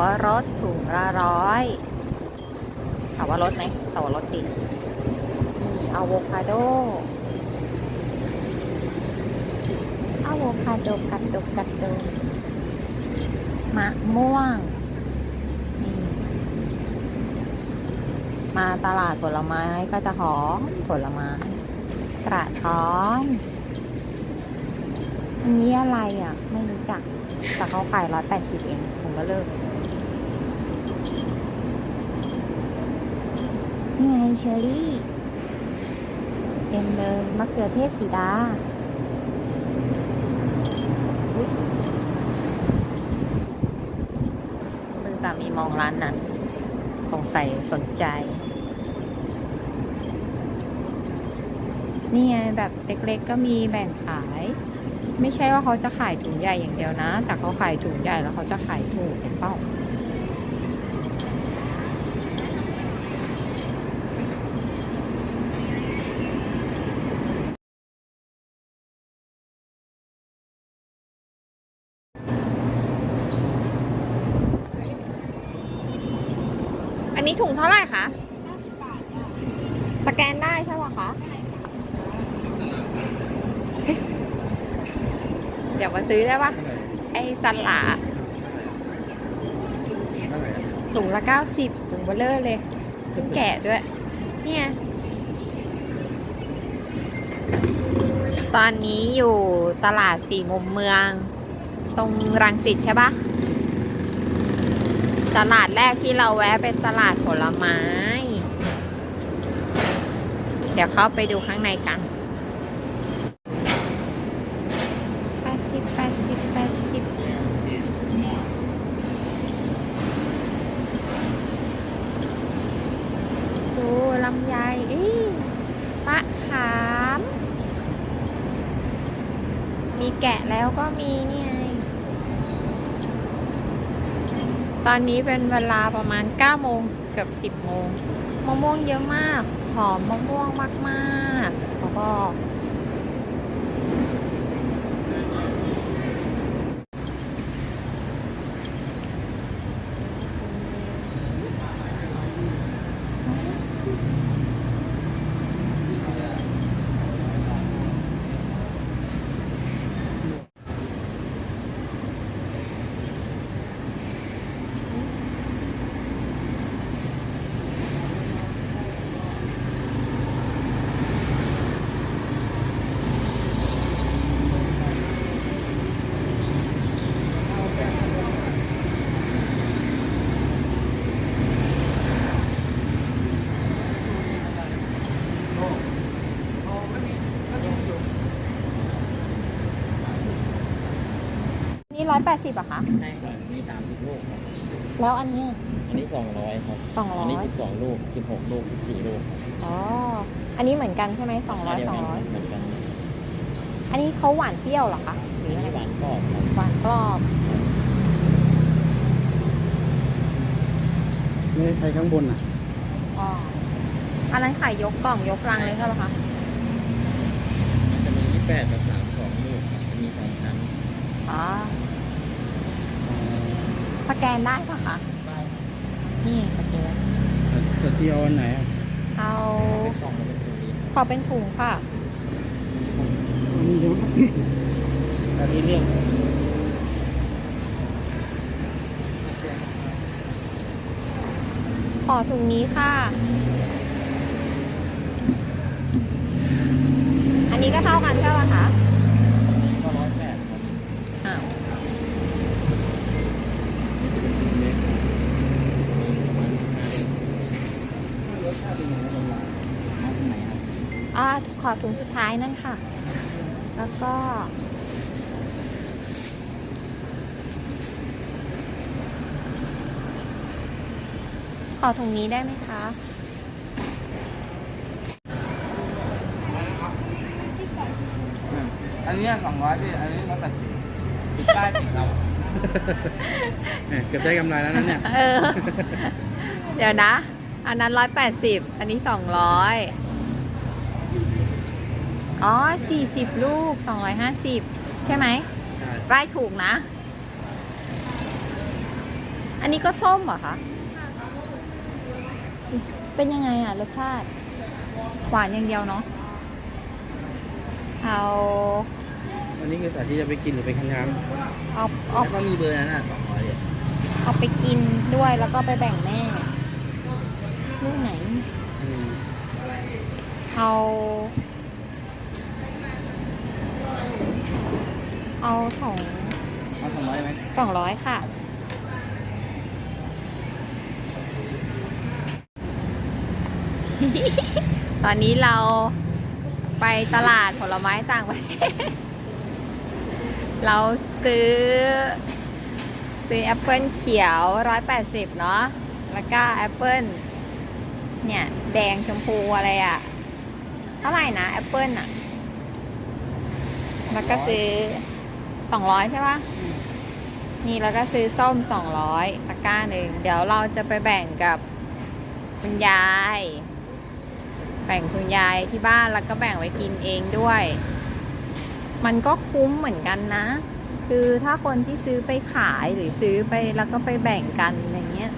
วรสถุงละร้อยถาว่ารสไหมถาว่ารสจริงนี่อะโวคาโดอะโวคาโดกัดโดกัดโดมะม่วงมาตลาดผลไม้ก็จะหอมผลไม้กระท้อนอันนี้อะไรอะ ไม่รู้จักแต่เขาขายร้อยแปดสิบเองผมก็เลิก นี่ไงเชอรี่ เต็มเลยมะเขือเทศสีดา คุณสามีมองร้านนั้นสงสัยสนใจ นี่ไงแบบเล็กๆก็มีแบ่งขาย ไม่ใช่ว่าเขาจะขายถุงใหญ่อย่างเดียวนะ แต่เขาขายถุงใหญ่แล้วเขาจะขายถูกเห็นเปล่า อันนี้ถุงเท่าไหร่คะสแกนได้ใช่ไหมคะ เดี๋ยวมาซื้อได้ปะไอ้สลาถุงละเก้าสิบถุงเบลเลอร์เลยเพิ่งแกะด้วย เนี่ย ตอนนี้อยู่ตลาดสี่มุมเมือง ตรงรังสิตใช่ปะ ตลาดแรกที่เราแวะเป็นตลาดผลไม้ เดี๋ยวเข้าไปดูข้างในกันแปดสิบแปดสิบแปดสิบดูลำไยอีมะขาม มีแกะแล้วก็มีนี่ไง ตอนนี้เป็นเวลาประมาณ 9 โมงเกือบ 10 โมงมะม่วงเยอะมาก หอมมะม่วงมากๆแล้วก็ นี่ ร้อยแปดสิบอะคะ ใช่ครับมีสามสิบลูกครับแล้วอันนี้ อันนี้สองร้อยครับสองร้อัอนนี้ยสิบสองลูกสิบหกลูกสิบสี่ลูกครับอ๋อ อันนี้เหมือนกันใช่ไหมสองร้อยาเดีวสองกันร้อย เหมือนกันอันนี้เขาหวานเปรี้ยวเหรอคะ หรืออันอะไร นี้หวานกรอบครับหวานกรอบ ไม่ได้ใช้ข้างบนอะ อ๋อ อันนั้นขายยกกล่องยกลังเลยใช่ไหมคะ มันจะมียี่แปดกับสามสองลูกครับจะมีสองชั้น อ๋อ สแกนได้ปะคะ นี่สแกนแต่ที่เอาอันไหนอะเอาเป็นกล่องมันเป็นตัวนี้ขอเป็นถุงค่ะ อันนี้เดี๋ยวอันนี้เรียกขอถุงนี้ค่ะ อันนี้ก็เท่ากันใช่ปะคะ อันนี้ก็ร้อยแปดครับ อ้าว นี่จะเป็นตัวเล็กมีประมาณห้าเดือน รสชาติเป็นยังไงบ้างล่ะ เอาตรงไหนครับ อ่าขอถุงสุดท้ายนั่นค่ะ แล้วก็ ขอถุงนี้ได้ไหมคะอันเนี้สองร้อยพี่ อันนี้ร้อยแปดสิบติดป้ายติดเราเนี่ยเก็บได้กำไรแล้วนะเนี่ย เออ เดี๋ยวนะ อันนั้นร้อยแปดสิบ อันนี้สองร้อย อ๋อสี่สิบลูกสองร้อยห้าสิบใช่ไหมใช่ป้ายถูกนะ อันนี้ก็ส้มเหรอคะ เป็นยังไงอะ รสชาติ หวานอย่างเดียวเนาะ เอาอันนี้คือสาที่จะไปกินหรือไปคันน้เอาแล้เอาวก็มีเบอร์นั้นอะสองร้อยเลยเอาไปกินด้วยแล้วก็ไปแบ่งแม่ ลูกไหนำอืมเอา เอาสองเอาสองร้อยไหมสองร้อยค่ะ ตอนนี้เราไปตลาดผลไม้ต่างประเทศ เราซื้อ ซื้อแอปเปิลเขียวร้อยแปดสิบเนาะ แล้วก็แอปเปิลเนี่ย แดงชมพูอะไรอะ่ะ เท่าไหร่นะแอปเปิลอะ แล้วก็ซื้อ สองร้อยใช่ปะนี่แล้วก็ซื้อส้มสองร้อยตะกร้าหนึ่ง เดี๋ยวเราจะไปแบ่งกับคุณยาย แบ่งคุณยายที่บ้านแล้วก็แบ่งไว้กินเองด้วย มันก็คุ้มเหมือนกันนะ คือถ้าคนที่ซื้อไปขายหรือซื้อไปแล้วก็ไปแบ่งกันอย่างเงี้ย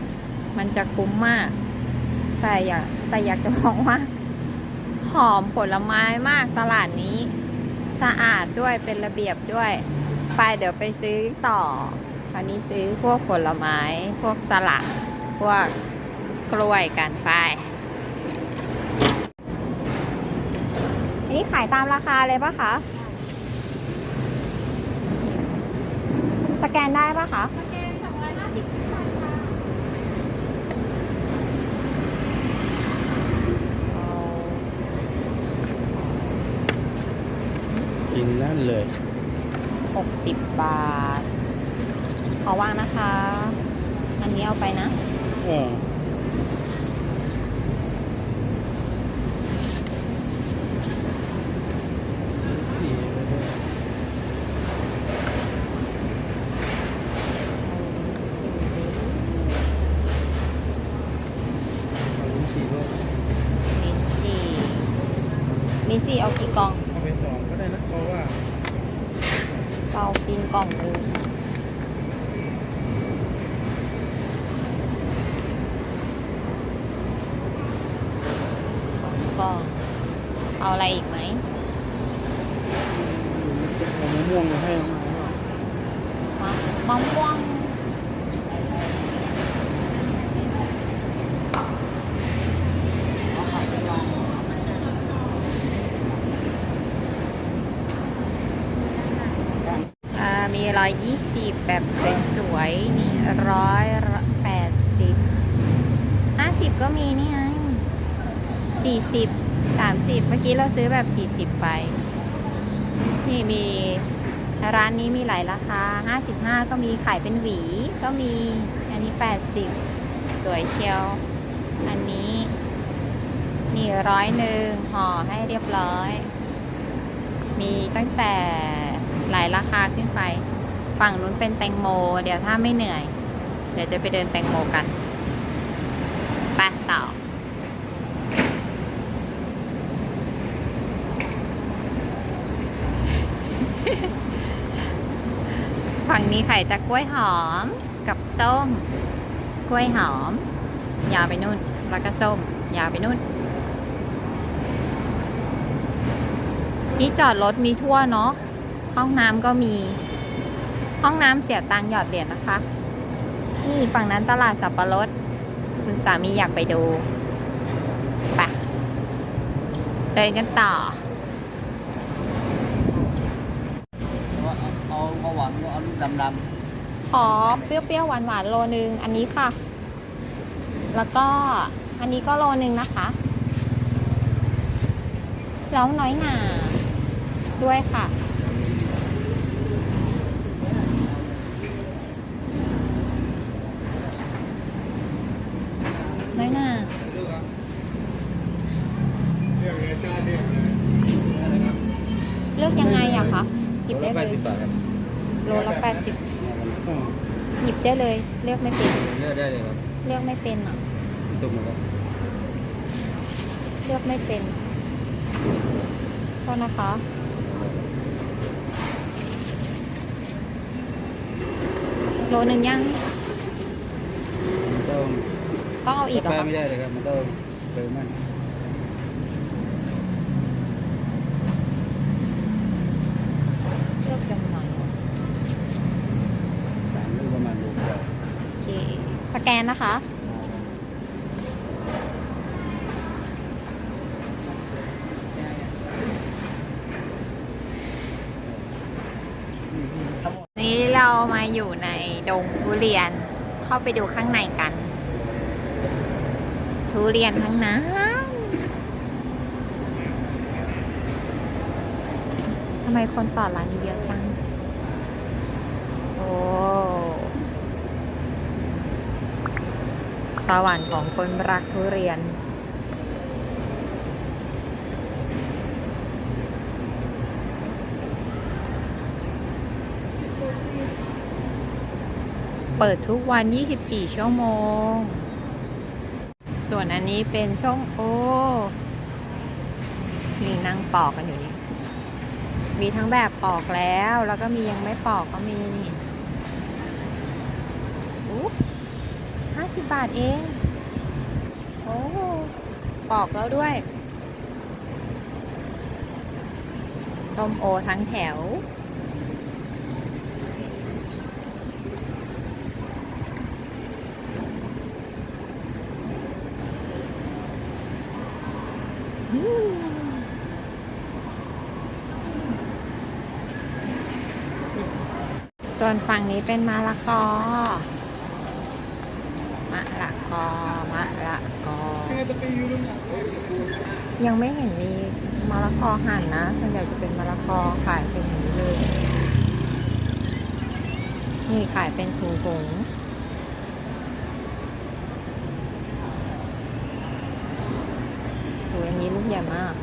มันจะคุ้มมาก แต่อยากแต่อยากจะบอกว่า หอมผลไม้มากตลาดนี้ สะอาดด้วยเป็นระเบียบด้วย ไปเดี๋ยวไปซื้อต่ออันนี้ซื้อพวกผลไม้ พวกสลัด พวกกล้วยกันไป อันนี้ขายตามราคาเลยปะคะ สแกนได้ปะคะกินนั่นเลย หกสิบบาท ขอวางนะคะ อันนี้เอาไปนะ เออสี่โล ลิ้นจี่ลิ้นจี่เอากี่กล่อง เอาไปสองก็ได้นะ เพราะว่า เรากินกล่องหนึงสองกล่อง เอาอะไรอีกไหม เอามะม่วงมาให้น้องไม้ มะมะม่วง อ่ามีร้อยยี่สิบ แบบสวยๆ นี่ร้อยแปดสิบห้าสิบก็มีนี่ไงสี่สิบสามสิบเมื่อกี้เราซื้อแบบสี่สิบไป นี่มีร้านนี้มีหลายราคาห้าสิบห้าก็มีขายเป็นหวีก็มีอันนี้แปดสิบสวยเชียว อันนี้นี่ร้อยหนึ่งห่อให้เรียบร้อย มีตั้งแต่หลายราคาขึ้นไป ฝั่งนู้นเป็นแตงโม เดี๋ยวถ้าไม่เหนื่อย เดี๋ยวจะไปเดินแตงโมกันไปต่อฝั่งนี้ไข่จะกล้วยหอมกับส้ม กล้วยหอม ยาวไปนู่น แล้วก็ส้ม ยาวไปนู่นที่จอดรถมีทั่วเนาะห้องน้ำก็มี ห้องน้ำเสียตังค์หยอดเหรียญนะคะ นี่ฝั่งนั้นตลาดสับปะรด คุณสามีอยากไปดูไปเดินกันต่อว่าเอาเอาเบาหวานเอาลูกดำขอเปรี้ยวๆหวานๆโลนึง อันนี้ค่ะ แล้วก็อันนี้ก็โลนึงนะคะ แล้วน้อยหนาด้วยค่ะ น้อยหนาเลือกยังไงอะคะหยิบได้แปเลดยสิบบาทครับโลละแปดสิบอ๋อหยิบได้เลย เลือกไม่เป็นเลือกได้เลยครับเลือกไม่เป็นอะสุ่มครับเลือกไม่เป็นโทษนะคะโลหนึ่งยังต้อง ต้องเอาอีกเหรอแป้คะไม่ได้เลยครับ มันต้องเติมมันเลือกจำหน่อยสามลูกประมาณลูกเดียวโอเคสแกนนะคะ นี้เรามาอยู่ในดงทุเรียนเข้าไปดูข้างในกัน ทุเรียนทั้งนั้นทำไมคนต่อร้านนี้เยอะจัง โอ้สวรรค์ของคนรักทุเรียนเปิดทุกวัน 24 ชั่วโมง ส่วนอันนี้เป็นส้มโอ มีนั่งปอกกันอยู่นี่ มีทั้งแบบปอกแล้ว แล้วก็มียังไม่ปอกก็มีนี่อู้ห้าสิบบาทเอง โอ้ ปอกแล้วด้วย ส้มโอทั้งแถว ส่วนฝั่งนี้เป็นมะละกอ มะละกอ มะละกอ ยังไม่เห็นมีมะละกอหั่นนะ ส่วนใหญ่จะเป็นมะละกอขายเป็นอย่างนี้เลยนี่ขายเป็นถุงถุงโอ้ยอันนี้ลูกใหญ่มาก